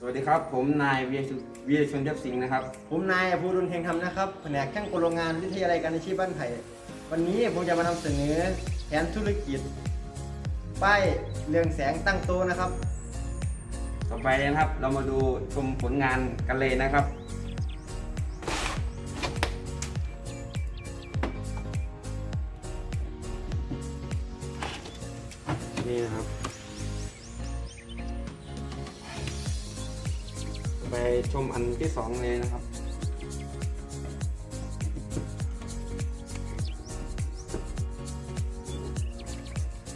สวัสดีครับ ผมนายเวียชุเวียชนเทพสิงห์นะครับ ผมนายภูรุนเฮงธรรมนะครับแผนกช่างกลโรงงานวิทยาลัยการอาชีพบ้านไผ่วันนี้ผมจะมานำเสนอแผนธุรกิจ ป้ายเรืองแสงตั้งโต๊ะนะครับ ต่อไปนะครับเรามาดูชมผลงานกันเลยนะครับ นี่นะครับ ไปชมอันที่สองเลยนะครับ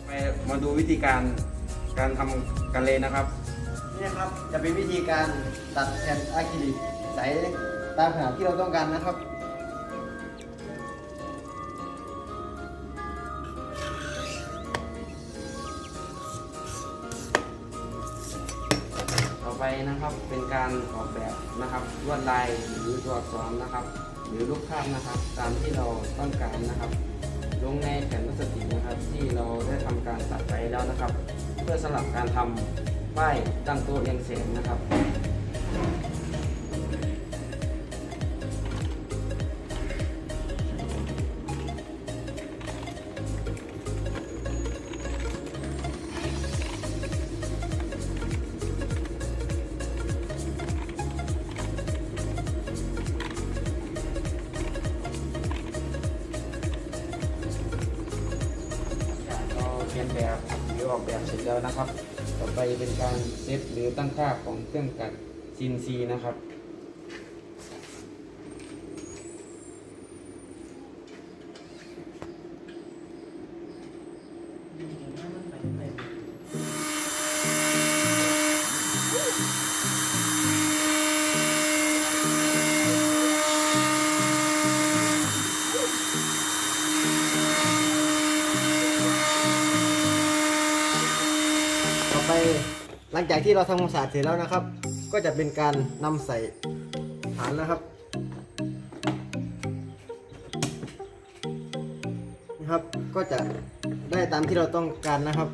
ไปมาดูวิธีการการทำกันเลยนะครับ นี่ครับจะเป็นวิธีการตัดแผ่นอะคริลิกใสตามขนาดที่เราต้องการนะครับ ไปนะครับเป็นการออกแบบนะครับลวดลายหรือตัวอักษรนะครับ หรือรูปภาพนะครับ ตามที่เราต้องการนะครับ ลงในแผ่นพลาสติกนะครับ ที่เราได้ทำการตัดไปแล้วนะครับ เพื่อสำหรับการทำป้ายตั้งโต๊ะเรียงเสียงนะครับ เรียนแบบหรือออกแบบเสร็จแล้วนะครับ ต่อไปเป็นการเซตหรือตั้งค่าของเครื่องกัด CNC นะครับ ไปหลังจากที่เราทำความสะอาดเสร็จแล้วนะครับ ก็จะเป็นการนำใส่ฐานนะครับนะครับ ก็จะได้ตามที่เราต้องการนะครับ